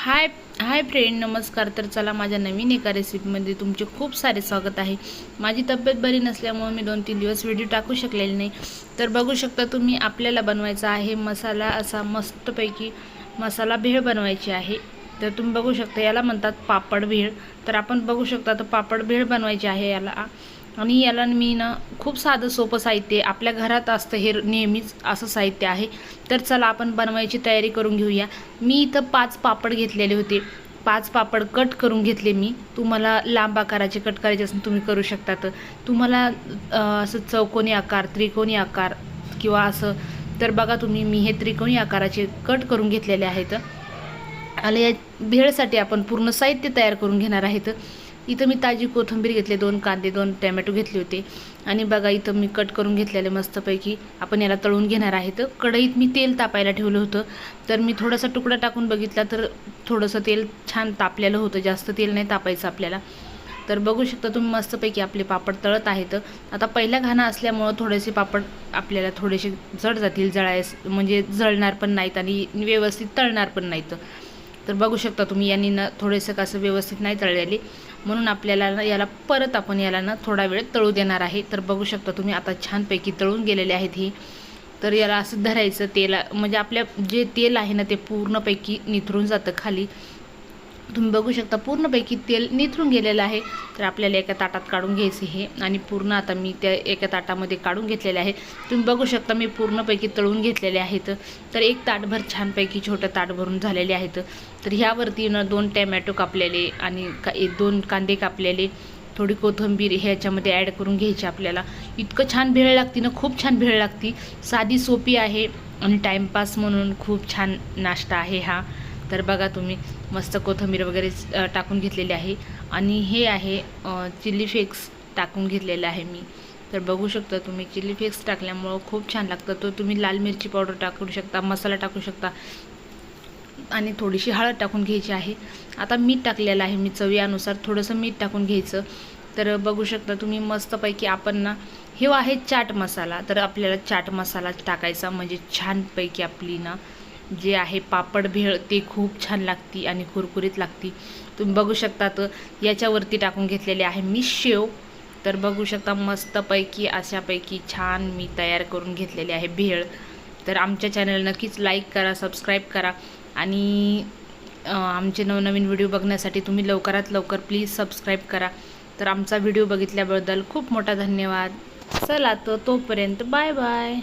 हाय hi friend नमस्कार. तर चला माझ्या नवीन एका रेसिपीमध्ये तुमचे खूप सारे स्वागत आहे. माझी तब्येत बरी नसल्यामुळे मी दोन तीन दिवस व्हिडिओ टाकू शकलेली नाही. तर बघू शकता तुम्ही आपल्याला बनवायचा आहे मसाला असा मस्तपैकी मसाला भेळ बनवायची आहे. तर तुम्ही बघू शकता याला म्हणतात पापड भेळ. तर आपण बघू शकता तर पापड भेळ बनवायची आहे याला. आणि याला मी ना खूप साधं सोपं साहित्य आपल्या घरात असतं हे नेहमीच असं साहित्य आहे. तर चला आपण बनवायची तयारी करून घेऊया. मी इथं पाच पापड घेतलेले होते. पाच पापड कट करून घेतले मी. तुम्हाला लांब आकाराचे कट करायचे असून तुम्ही करू शकता तर तुम्हाला असं चौकोनी आकार त्रिकोणी आकार किंवा असं तर बघा तुम्ही मी हे त्रिकोणी आकाराचे कट करून घेतलेले आहेत. आणि या भेळसाठी आपण पूर्ण साहित्य तयार करून घेणार आहेत. इथं मी ताजी कोथिंबीर घेतली दोन कांदे दोन टॅमॅटो घेतले होते. आणि बघा इथं मी कट करून घेतलेले मस्तपैकी. आपण याला तळून घेणार आहेत कढईत मी तेल तापायला ठेवलं होतं. तर मी थोडासा तुकडा टाकून बघितला तर थोडंसं तेल छान तापलेलं होतं. जास्त तेल नाही तापायचं आपल्याला. तर बघू शकता तुम्ही मस्तपैकी आपले पापड तळत आहेत. आता पहिला घाणा असल्यामुळं थोडेसे पापड आपल्याला थोडेसे जड जातील जळायस म्हणजे जळणार पण नाहीत आणि व्यवस्थित तळणार पण नाहीत. तर बघू शकता तुम्ही यांनी ना थोडंसं कसं व्यवस्थित नाही तळलेले. म्हणून आपल्याला ना याला परत आपण याला ना थोडा वेळ तळू देणार आहे. तर बघू शकता तुम्ही आता छानपैकी तळून गेलेले आहेत ही. तर याला असं धरायचं तेला म्हणजे आपल्या जे तेल आहे ना ते पूर्णपैकी निथरून जातं खाली. तुम्ही बघू शकता. पूर्णपैकी तेल निथरून गेलेलं आहे. तर आपल्याला एका ताटात काढून घ्यायचे हे आणि पूर्ण आता मी त्या एका ताटामध्ये काढून घेतलेले आहे. तुम्ही बघू शकता मी पूर्णपैकी तळून घेतलेले आहेत. तर एक ताटभर छानपैकी छोटं ताट भरून झालेले आहेत. तर ह्यावरती न दोन टॅमॅटो कापलेले आणि का एक दोन कांदे कापलेले थोडी कोथिंबीर ह्याच्यामध्ये ॲड करून घ्यायची आपल्याला. इतकं छान भेळ लागती ना खूप छान भेळ लागती. साधी सोपी आहे आणि टाईमपास म्हणून खूप छान नाश्ता आहे हा. तर बघा तुम्ही मस्त कोथिंबीर वगैरे टाकून घेतलेली आहे. आणि हे आहे चिली फ्लेक्स टाकून घेतलेलं आहे मी. तर बघू शकता तुम्ही चिली फ्लेक्स टाकल्यामुळं खूप छान लागतं. तो तुम्ही लाल मिरची पावडर टाकू शकता मसाला टाकू शकता. आणि थोडीशी हळद टाकून घ्यायची आहे. आता मीठ टाकलेलं आहे मी चवीनुसार थोडंसं मीठ टाकून घ्यायचं. तर बघू शकता तुम्ही मस्तपैकी आपण ना हे आहे चाट मसाला. तर आपल्याला चाट मसाला टाकायचा म्हणजे छानपैकी आपली ना जे आहे पापड भेळ ते खूप छान लागती आणि कुरकुरीत लागती. तुम्ही बघू शकता तर याच्यावरती टाकून घेतलेले आहे मी शेव. तर बघू शकता मस्तपैकी अशापैकी छान मी तयार करून घेतलेले आहे भेळ. तर आमच्या चॅनल नक्कीच लाईक करा सबस्क्राईब करा आणि आमचे नवनवीन व्हिडिओ बघण्यासाठी तुम्ही लवकरात लवकर प्लीज सबस्क्राईब करा. तर आमचा व्हिडिओ बघितल्याबद्दल खूप मोठा धन्यवाद. चला तर तोपर्यंत बाय बाय.